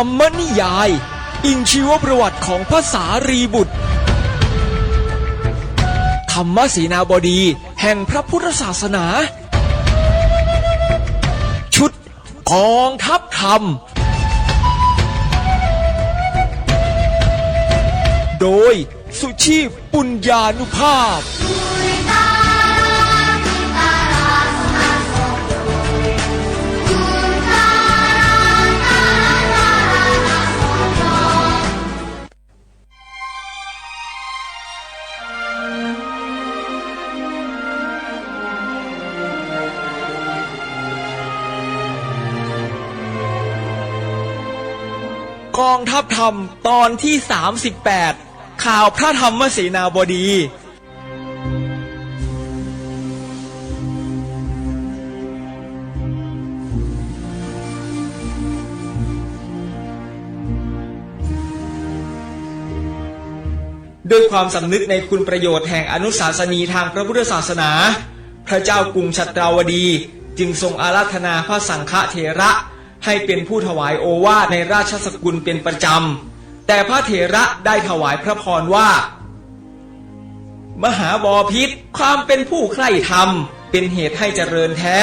รรมนิยาย อิงชีวประวัติของพระสารีบุตร ธรรมศีนาบดีแห่งพระพุทธศาสนา ชุดกองทัพธรรม โดยสุชีพปุญญานุภาพ องทัพธรรมตอนที่ 38 ข่าวพระธรรมเสนาบดี ด้วยความสำนึกในคุณประโยชน์แห่งอนุสาสนีทางพระพุทธศาสนา พระเจ้ากรุงชัตราวดีจึงทรงอาราธนาพระสังฆเถระ ให้เป็นผู้ถวายโอวาทในราชสกุลเป็นประจำ แต่พระเถระได้ถวายพระพรว่า มหาบอพิษความเป็นผู้ใคร่ธรรม เป็นเหตุให้เจริญแท้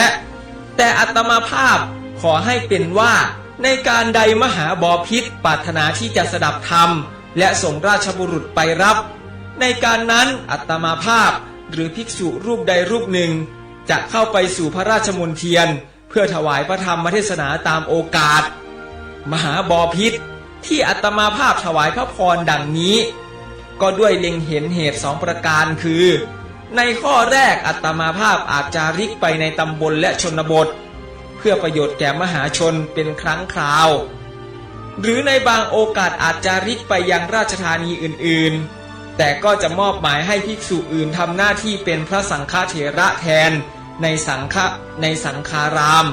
แต่อัตมาภาพขอให้เป็นว่า ในการใดมหาบอพิษปรารถนาที่จะสดับธรรม และส่งราชบุรุษไปรับ ในการนั้นอัตมาภาพหรือภิกษุรูปใดรูปหนึ่ง จะเข้าไปสู่พระราชมณฑียน พื่อถวายพระธรรมเทศนาตามโอกาส มหาบอพิษที่อัตมาภาพถวายพระพรดังนี้ ก็ด้วยเล็งเห็นเหตุสองประการคือ ในข้อแรกอัตมาภาพอาจจาริกไปในตำบลและชนบท เพื่อประโยชน์แก่มหาชนเป็นครั้งคราว หรือในบางโอกาสอาจจาริกไปยังราชธานีอื่นๆ แต่ก็จะมอบหมายให้ภิกษุอื่นทำหน้าที่เป็นพระสังฆเถระแทน ในสังฆะในสังฆาราม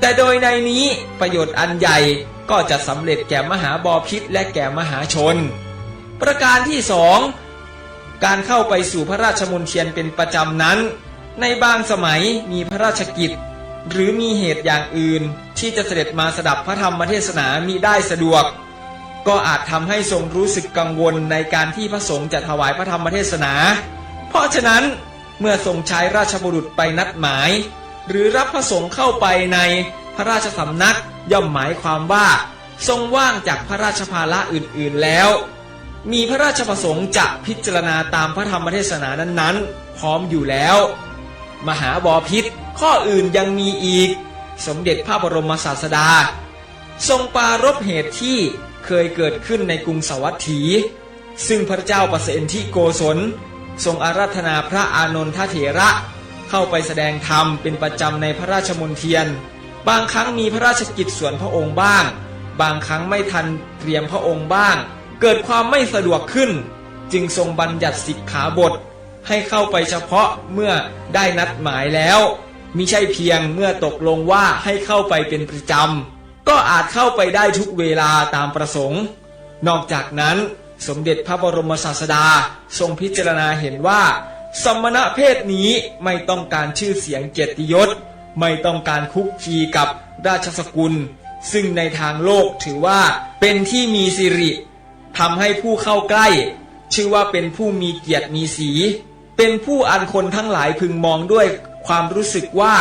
แต่โดยในนี้ประโยชน์อันใหญ่ก็จะสำเร็จแก่มหาบอพิษและแก่มหาชน ประการที่สองการเข้าไปสู่พระราชมณฑียนเป็นประจำนั้น ในบางสมัยมีพระราชกิจ หรือมีเหตุอย่างอื่นที่จะเสด็จมาสดับพระธรรมเทศนามิได้สะดวก ก็อาจทำให้ทรงรู้สึกกังวลในการที่พระสงฆ์จะถวายพระธรรมเทศนา เพราะฉะนั้น เมื่อทรงใช้ราชบุรุษไปนัดหมาย หรือรับพระสงฆ์เข้าไปในพระราชสำนักย่อมหมายความว่า ทรงว่างจากพระราชภาระอื่นๆแล้ว มีพระราชประสงค์จะพิจารณาตามพระธรรมเทศนานั้นๆ พร้อมอยู่แล้ว มหาบอพิษข้ออื่นยังมีอีก สมเด็จพระบรมศาสดา ทรงปรารบเหตุที่เคยเกิดขึ้นในกรุงสวัสถี ซึ่งพระเจ้าประเสนที่โกศล ทรงอาราธนาพระอานนทเถระ เข้าไปแสดงธรรมเป็นประจำในพระราชมณฑียน บางครั้งมีพระราชกิจส่วนพระองค์บ้าง บางครั้งไม่ทันเตรียมพระองค์บ้าง เกิดความไม่สะดวกขึ้น จึงทรงบัญญัติสิกขาบท ให้เข้าไปเฉพาะเมื่อได้นัดหมายแล้วมิใช่เพียงเมื่อตกลงว่าให้เข้าไปเป็นประจำก็อาจเข้าไปได้ทุกเวลาตามประสงค์ นอกจากนั้น สมเด็จพระบรมศาสดา ทรงพิจารณาเห็นว่า สมณะเพศนี้ไม่ต้องการชื่อเสียงเกียรติยศ ไม่ต้องการคุกคีกับราชสกุล ซึ่งในทางโลกถือว่าเป็นที่มีสิริทำให้ผู้เข้าใกล้ ชื่อว่าเป็นผู้มีเกียรติมีสี เป็นผู้อันคนทั้งหลายพึงมองด้วยความรู้สึกว่า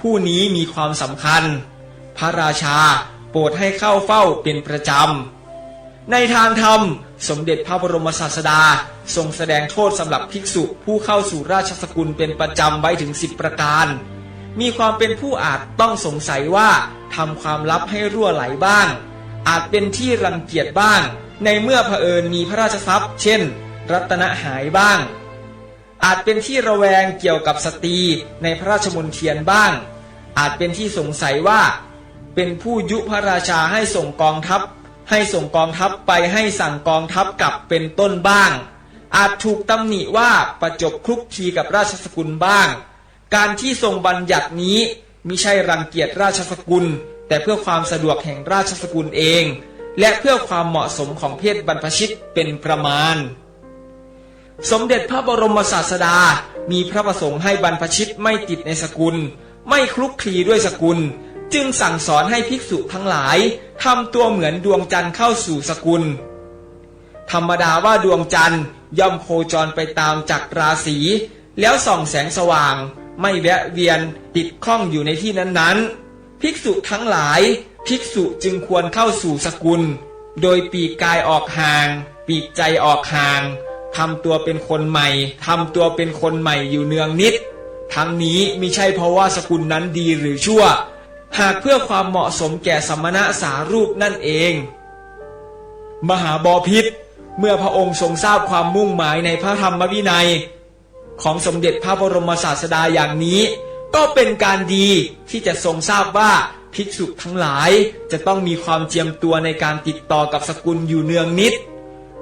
ผู้นี้มีความสำคัญ พระราชาโปรดให้เข้าเฝ้าเป็นประจำ ในทางธรรม สมเด็จพระบรมศาสดา ทรงแสดงโทษสำหรับภิกษุผู้เข้าสู่ราชสกุลเป็นประจำไว้ถึงสิบประการ มีความเป็นผู้อาจต้องสงสัยว่าทำความลับให้รั่วไหลบ้าง อาจเป็นที่รังเกียจบ้าง ในเมื่อเผอิญมีพระราชทรัพย์ เช่น รัตนหายบ้าง อาจเป็นที่ระแวงเกี่ยวกับสตรีในพระราชมณฑียนบ้าง อาจเป็นที่สงสัยว่า เป็นผู้ยุพระราชาให้ส่งกองทัพ ให้ส่งกองทัพไปให้สั่งกองทัพกลับเป็นต้นบ้าง อาจถูกตำหนิว่าประจบคลุกคลีกับราชสกุลบ้าง การที่ทรงบัญญัตินี้มิใช่รังเกียจราชสกุล แต่เพื่อความสะดวกแห่งราชสกุลเอง และเพื่อความเหมาะสมของเพศบรรพชิตเป็นประมาณ สมเด็จพระบรมศาสดา มีพระประสงค์ให้บรรพชิตไม่ติดในสกุล ไม่คลุกคลีด้วยสกุล จึงสั่งสอนให้ภิกษุทั้งหลายทำตัวเหมือนดวงจันทร์เข้าสู่สกุล ธรรมดาว่าดวงจันทร์ย่อมโคจรไปตามจักรราศี แล้วส่องแสงสว่าง ไม่แวะเวียนติดข้องอยู่ในที่นั้นๆ ภิกษุทั้งหลาย ภิกษุจึงควรเข้าสู่สกุล โดยปีกกายออกห่าง ปีกใจออกห่างทำตัวเป็นคนใหม่ทำตัวเป็นคนใหม่อยู่เนืองนิด ทั้งนี้มิใช่เพราะว่าสกุลนั้นดีหรือชั่ว หากเพื่อความเหมาะสมแก่สมณะสารูปนั่นเอง มหาบอพิษเมื่อพระองค์ทรงทราบความมุ่งหมายในพระธรรมวินัย ของสมเด็จพระบรมศาสดาอย่างนี้ ก็เป็นการดีที่จะทรงทราบว่าภิกษุทั้งหลายจะต้องมีความเจียมตัวในการติดต่อกับสกุลอยู่เนืองนิด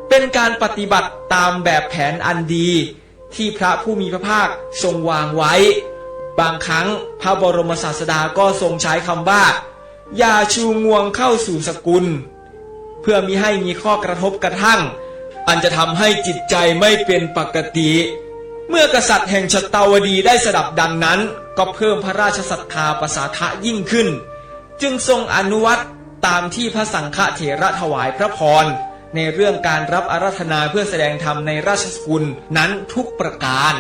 เป็นการปฏิบัติตามแบบแผนอันดี ที่พระผู้มีพระภาคทรงวางไว้ บางครั้งพระบรมศาสดาก็ทรงใช้คำว่าอย่าชูงวงเข้าสู่สกุล เพื่อมิให้มีข้อกระทบกระทั่ง อันจะทำให้จิตใจไม่เป็นปกติ เมื่อกษัตริย์แห่งชตาวดีได้สดับดังนั้น ก็เพิ่มพระราชศรัทธาประสาทะยิ่งขึ้น จึงทรงอนุวัตตามที่พระสังฆเถระถวายพระพรในเรื่องการรับอาราธนาเพื่อแสดงธรรมในราชสกุลนั้นทุกประการ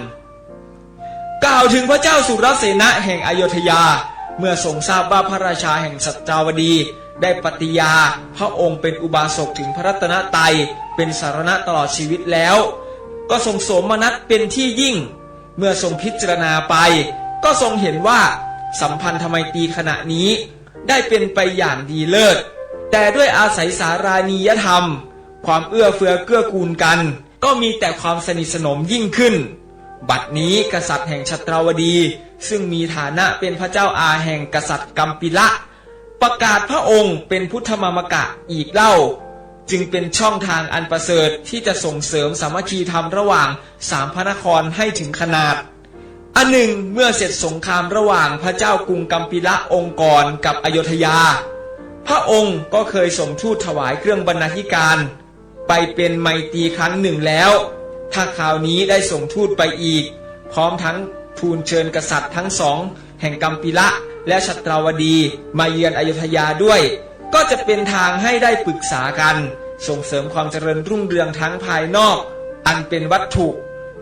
กล่าวถึงพระเจ้าสุรเสนะแห่งอโยธยา เมื่อทรงทราบว่าพระราชาแห่งสัตราวดีได้ปฏิญา พระองค์เป็นอุบาสกถึงพระรัตนตรัยเป็นสารณะตลอดชีวิตแล้ว ก็ทรงโสมนัสเป็นที่ยิ่ง เมื่อทรงพิจารณาไป ก็ทรงเห็นว่าสัมพันธไมตรีขณะนี้ ได้เป็นไปอย่างดีเลิศ แต่ด้วยอาศัยสารานียธรรม ความเอื้อเฟื้อเกื้อกูลกัน ก็มีแต่ความสนิทสนมยิ่งขึ้น บัดนี้กษัตริย์แห่งชัตราวดี ซึ่งมีฐานะเป็นพระเจ้าอาแห่งกษัตริย์กัมปิละ ประกาศพระองค์เป็นพุทธมามกะอีกเล่า จึงเป็นช่องทางอันประเสริฐที่จะส่งเสริมสามัคคีธรรมระหว่างสามพระนครให้ถึงขนาด อันหนึ่งเมื่อเสร็จสงครามระหว่างพระเจ้ากรุงกัมปิละองค์กรกับอโยธยา พระองค์ก็เคยส่งทูตถวายเครื่องบรรณาธิการ ไปเป็นไมตรีครั้งหนึ่งแล้ว ถ้าคราวนี้ได้ส่งทูตไปอีก พร้อมทั้งทูลเชิญกษัตริย์ทั้งสอง แห่งกัมปิละและชัตราวดีมาเยือนอโยธยาด้วย ก็จะเป็นทางให้ได้ปรึกษากัน ส่งเสริมความเจริญรุ่งเรืองทั้งภายนอก อันเป็นวัตถุ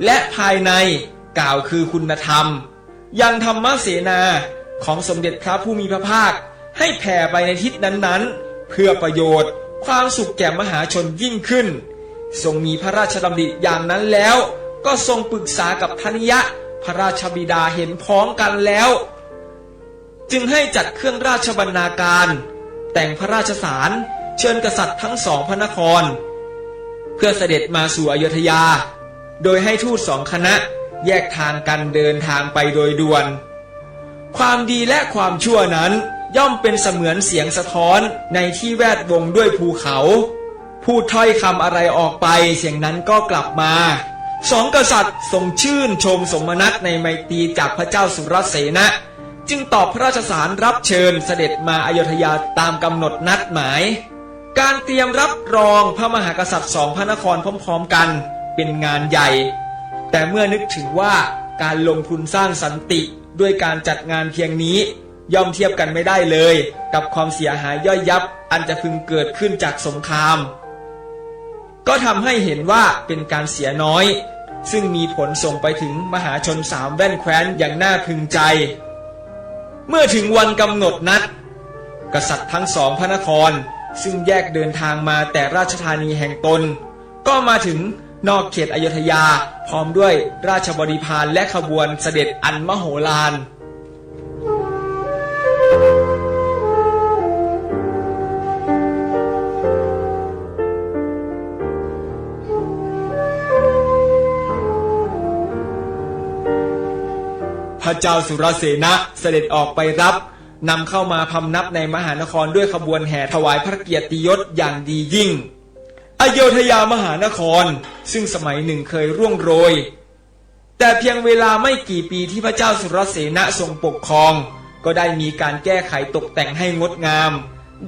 และภายในกล่าวคือคุณธรรม ยังธรรมเสนาของสมเด็จพระผู้มีพระภาค ให้แผ่ไปในทิศนั้นๆ เพื่อประโยชน์ ความสุขแก่มหาชนยิ่งขึ้น ทรงมีพระราชดำริอย่างนั้นแล้ว ก็ทรงปรึกษากับธนิยะ พระราชบิดาเห็นพ้องกันแล้ว จึงให้จัดเครื่องราชบรรณาการ แต่งพระราชสารเชิญกษัตริย์ทั้งสองพระนคร เพื่อเสด็จมาสู่อโยธยา โดยให้ทูตสองคณะแยกทางกันเดินทางไปโดยด่วน ความดีและความชั่วนั้นย่อมเป็นเสมือนเสียงสะท้อนในที่แวดวงด้วยภูเขา พูดถ้อยคำอะไรออกไป เสียงนั้นก็กลับมาสองกษัตริย์ทรงชื่นชมสมนัตในไมตรีจากพระเจ้าสุรเสนะ จึงตอบพระราชสารรับเชิญเสด็จมาอโยธยาตามกำหนดนัดหมาย การเตรียมรับรองพระมหากษัตริย์สองพระนครพร้อมๆกันเป็นงานใหญ่ แต่เมื่อนึกถึงว่าการลงทุนสร้างสันติด้วยการจัดงานเพียงนี้ ย่อมเทียบกันไม่ได้เลย กับความเสียหายย่อยยับอันจะพึงเกิดขึ้นจากสงคราม ก็ทำให้เห็นว่าเป็นการเสียน้อย ซึ่งมีผลส่งไปถึงมหาชนสามแว่นแคว้นอย่างน่าพึงใจ เมื่อถึงวันกำหนดนัด กษัตริย์ทั้งสองพระนคร ซึ่งแยกเดินทางมาแต่ราชธานีแห่งตน ก็มาถึงนอกเขตอโยธยา พร้อมด้วยราชบริพารและขบวนเสด็จอันมโหฬาร เจ้าสุรเสนะเสด็จออกไปรับนำเข้ามาพำนับในมหานครด้วยขบวนแห่ถวายพระเกียรติยศอย่างดียิ่ง อโยธยามหานคร ซึ่งสมัยหนึ่งเคยร่วงโรย แต่เพียงเวลาไม่กี่ปีที่พระเจ้าสุรเสนะทรงปกครอง ก็ได้มีการแก้ไขตกแต่งให้งดงาม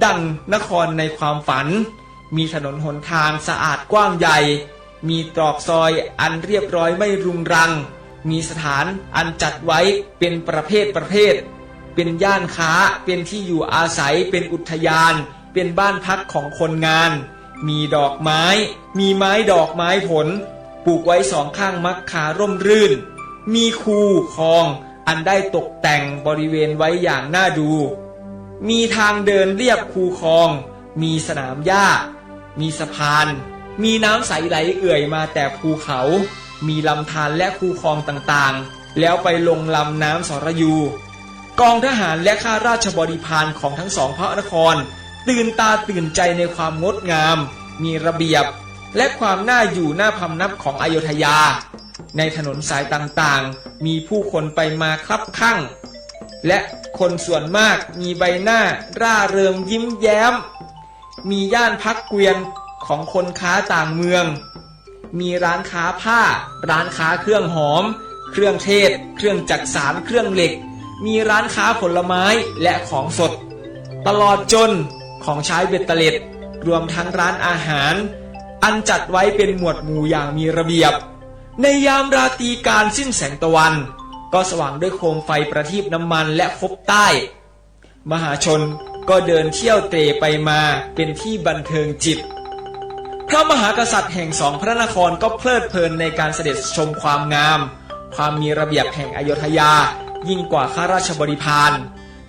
ดังนครในความฝัน มีถนนหนทางสะอาดกว้างใหญ่ มีตรอกซอยอันเรียบร้อยไม่รุงรัง มีสถานอันจัดไว้เป็นประเภทประเภท เป็นย่านค้า เป็นที่อยู่อาศัย เป็นอุทยาน เป็นบ้านพักของคนงาน มีดอกไม้ มีไม้ดอกไม้ผล ปลูกไว้สองข้างมักขาร่มรื่น มีคูคลอง อันได้ตกแต่งบริเวณไว้อย่างน่าดู มีทางเดินเรียบคูคลอง มีสนามหญ้า มีสะพาน มีน้ำใสไหลเอื่อยมาแต่ภูเขา มีลำธารและคูคลองต่างๆ แล้วไปลงลำน้ำสรยู กองทหารและข้าราชบริพารของทั้งสองพระนคร ตื่นตาตื่นใจในความงดงาม มีระเบียบ และความน่าอยู่น่าพำนับของอโยธยา ในถนนสายต่างๆ มีผู้คนไปมาคลับข้างและคนส่วนมากมีใบหน้า ร่าเริงยิ้มแย้ม มีย่านพักเกวียนของคนค้าต่างเมือง มีร้านค้าผ้า ร้านค้าเครื่องหอม เครื่องเทศ เครื่องจักสานเครื่องเหล็ก มีร้านค้าผลไม้และของสด ตลอดจนของใช้เบ็ดเตล็ด รวมทั้งร้านอาหาร อันจัดไว้เป็นหมวดหมู่อย่างมีระเบียบ ในยามราตรีการสิ้นแสงตะวัน ก็สว่างด้วยโคมไฟประทีปน้ำมันและคบใต้ มหาชนก็เดินเที่ยวเตร่ไปมาเป็นที่บันเทิงจิต พระมหากษัตริย์แห่งสองพระนครก็เพลิดเพลินในการเสด็จชมความงาม ความมีระเบียบแห่งอโยธยา ยิ่งกว่าข้าราชบริพาร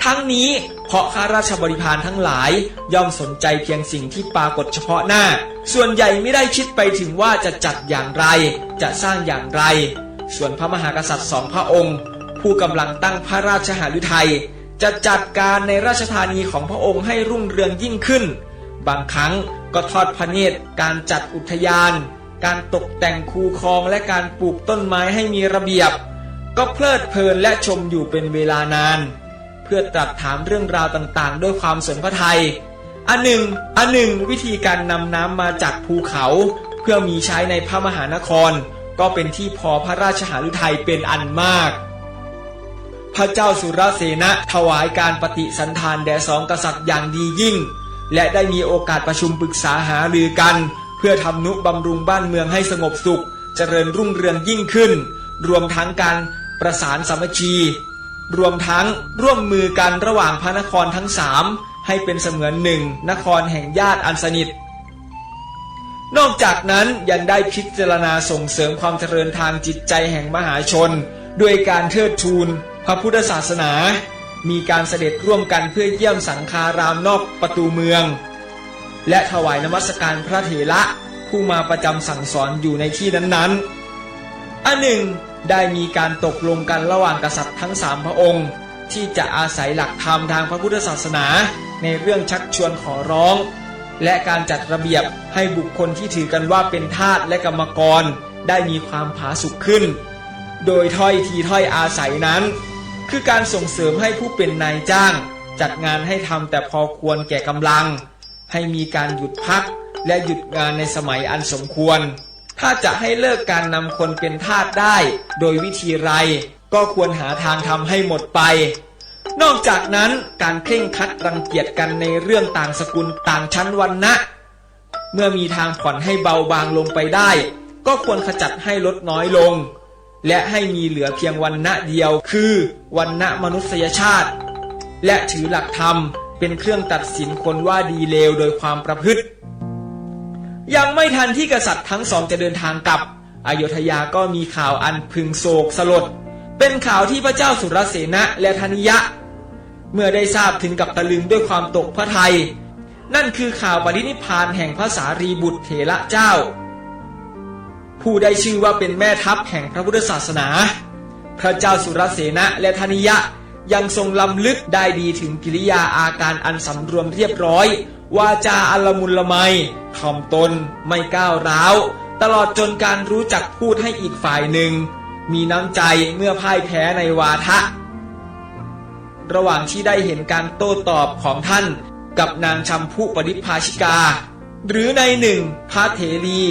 ทั้งนี้เพราะข้าราชบริพารทั้งหลาย ย่อมสนใจเพียงสิ่งที่ปรากฏเฉพาะหน้า ส่วนใหญ่ไม่ได้คิดไปถึงว่าจะจัดอย่างไร จะสร้างอย่างไร ส่วนพระมหากษัตริย์สองพระองค์ ผู้กำลังตั้งพระราชหฤทัยจะจัดการในราชธานีของพระองค์ให้รุ่งเรืองยิ่งขึ้น บางครั้ง ก็ทอดพระเนตรการจัดอุทยาน การตกแต่งคูคลองและการปลูกต้นไม้ให้มีระเบียบ ก็เพลิดเพลินและชมอยู่เป็นเวลานาน เพื่อตรัสถามเรื่องราวต่างๆ ด้วยความสนพระทัยอันหนึ่งอันหนึ่งวิธีการนำน้ำมาจากภูเขา เพื่อมีใช้ในพระมหานคร ก็เป็นที่พอพระราชหฤทัยเป็นอันมาก พระเจ้าสุรเสนะถวายการปฏิสันทานแด่สองกษัตริย์อย่างดียิ่ง และได้มีโอกาสประชุมปรึกษาหารือกัน เพื่อทำนุบำรุงบ้านเมืองให้สงบสุข เจริญรุ่งเรืองยิ่งขึ้น รวมทั้งการประสานสามัคคีรวมทั้งร่วมมือกันระหว่างพระนครทั้งสามให้เป็นเสมือนหนึ่งนครแห่งญาติอันสนิท นอกจากนั้นยังได้พิจารณาส่งเสริมความเจริญทางจิตใจแห่งมหาชน ด้วยการเทิดทูนพระพุทธศาสนา มีการเสด็จร่วมกันเพื่อเยี่ยมสังฆารามนอกประตูเมือง และถวายนมัสการพระเถระผู้มาประจำสั่งสอนอยู่ในที่นั้นๆ อันหนึ่งได้มีการตกลงกันระหว่างกษัตริย์ทั้งสามพระองค์ ที่จะอาศัยหลักธรรมทางพระพุทธศาสนา ในเรื่องชักชวนขอร้อง และการจัดระเบียบให้บุคคลที่ถือกันว่าเป็นทาสและกรรมกร ได้มีความผาสุกขึ้น โดยถ้อยทีถ้อยอาศัยนั้น คือการส่งเสริมให้ผู้เป็นนายจ้าง จัดงานให้ทำแต่พอควรแก่กำลัง ให้มีการหยุดพักและหยุดงานในสมัยอันสมควร ถ้าจะให้เลิกการนำคนเป็นทาสได้ โดยวิธีไร ก็ควรหาทางทำให้หมดไป นอกจากนั้นการเคร่งคัดรังเกียจกันในเรื่องต่างสกุลต่างชั้นวรรณะ เมื่อมีทางผ่อนให้เบาบางลงไปได้ ก็ควรขจัดให้ลดน้อยลง และให้มีเหลือเพียงวันณะเดียวคือวันณะมนุษยชาติ และถือหลักธรรมเป็นเครื่องตัดสินคนว่าดีเลวโดยความประพฤติ ยังไม่ทันที่กษัตริย์ทั้งสองจะเดินทางกลับอโยธยาก็มีข่าวอันพึงโศกสลด เป็นข่าวที่พระเจ้าสุรเสนะและธนิยะ เมื่อได้ทราบถึงกับตะลึงด้วยความตกพระทัยนั่นคือข่าวปรินิพพานแห่งพระสารีบุตรเถระเจ้า ผู้ได้ชื่อว่าเป็นแม่ทัพแห่งพระพุทธศาสนา พระเจ้าสุรเสนะและธนิยะยังทรงลำลึกได้ดีถึงกิริยาอาการอันสำรวมเรียบร้อย วาจาอลมุนละไมถ่อมตนไม่ก้าวร้าว ตลอดจนการรู้จักพูดให้อีกฝ่ายหนึ่ง มีน้ำใจเมื่อพ่ายแพ้ในวาทะ ระหว่างที่ได้เห็นการโต้ตอบของท่าน กับนางชัมพุปริภาชิกา หรือในหนึ่งพระเถรี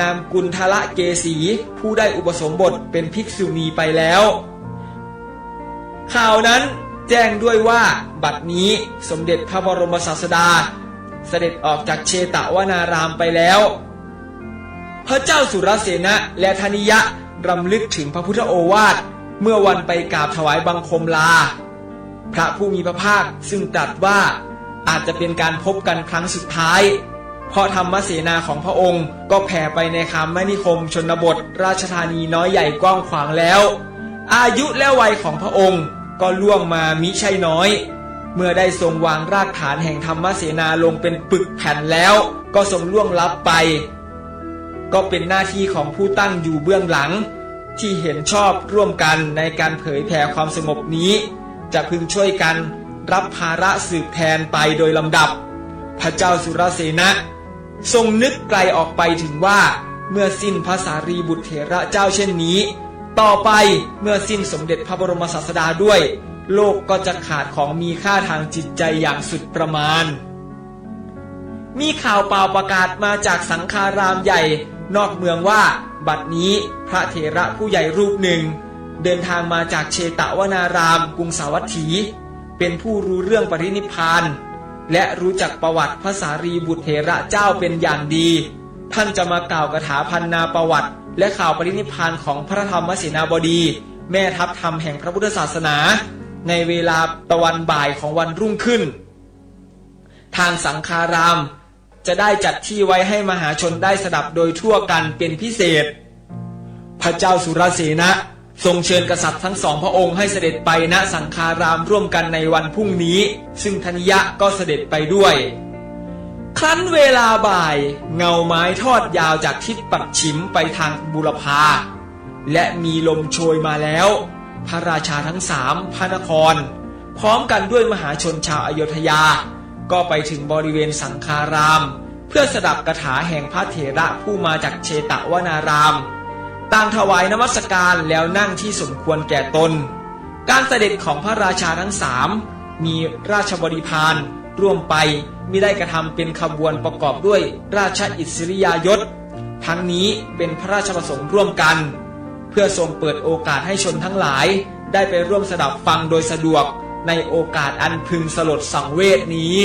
นามกุลทละเกษีผู้ได้อุปสมบทเป็นภิกษุณีไปแล้ว ข่าวนั้นแจ้งด้วยว่าบัดนี้สมเด็จพระบรมศาสดา เสด็จออกจากเชตวนารามไปแล้ว พระเจ้าสุรเสนะและธนิยะรำลึกถึงพระพุทธโอวาทเมื่อวันไปกราบถวายบังคมลา พระผู้มีพระภาคซึ่งตรัสว่าอาจจะเป็นการพบกันครั้งสุดท้าย เพราะธรรมเสนาของพระองค์ก็แผ่ไปในคำแม่นิคมชนบทราชธานีน้อยใหญ่กว้างขวางแล้ว อายุและวัยของพระองค์ก็ล่วงมามิใช่น้อย เมื่อได้ทรงวางรากฐานแห่งธรรมเสนาลงเป็นปึกแผ่นแล้ว ก็ทรงล่วงลับไป ก็เป็นหน้าที่ของผู้ตั้งอยู่เบื้องหลัง ที่เห็นชอบร่วมกันในการเผยแผ่ความสงบนี้ จะพึงช่วยกันรับภาระสืบแทนไปโดยลำดับ พระเจ้าสุรเสนะ ทรงนึกไกลออกไปถึงว่า เมื่อสิ้นพระสารีบุตรเถระเจ้าเช่นนี้ ต่อไปเมื่อสิ้นสมเด็จพระบรมศาสดาด้วย โลกก็จะขาดของมีค่าทางจิตใจอย่างสุดประมาณ มีข่าวเปล่าประกาศมาจากสังฆารามใหญ่ นอกเมืองว่า บัดนี้พระเถระผู้ใหญ่รูปหนึ่ง เดินทางมาจากเชตวนารามกรุงสาวัตถี เป็นผู้รู้เรื่องปรินิพพาน และรู้จักประวัติพระสารีบุตรเถระเจ้าเป็นอย่างดี ท่านจะมากล่าวกถาพันนาประวัติ และข่าวปรินิพานของพระธรรมเสนาบดี แม่ทัพธรรมแห่งพระพุทธศาสนา ในเวลาตะวันบ่ายของวันรุ่งขึ้น ทางสังฆารามจะได้จัดที่ไว้ให้มหาชนได้สดับโดยทั่วกันเป็นพิเศษ พระเจ้าสุรเสนะ ทรงเชิญกษัตริย์ทั้งสองพระองค์ให้เสด็จไปณสังฆารามร่วมกันในวันพรุ่งนี้ ซึ่งธนิยะก็เสด็จไปด้วย ครั้นเวลาบ่าย เงาไม้ทอดยาวจากทิศปักฉิมไปทางบุรพา และมีลมโชยมาแล้ว พระราชาทั้งสามพระนคร พร้อมกันด้วยมหาชนชาวอโยธยา ก็ไปถึงบริเวณสังฆาราม เพื่อสดับกระถาแห่งพระเถระผู้มาจากเชตวนาราม ต่างถวายนมัสการแล้วนั่งที่สมควรแก่ตน การเสด็จของพระราชาทั้งสามมีราชบริพารร่วมไปมิได้กระทำเป็นขบวนประกอบด้วยราชอิสริยยศ ทั้งนี้เป็นพระราชประสงค์ร่วมกัน เพื่อทรงเปิดโอกาสให้ชนทั้งหลาย ได้ไปร่วมสดับฟังโดยสะดวกในโอกาสอันพึงสลดสังเวชนี้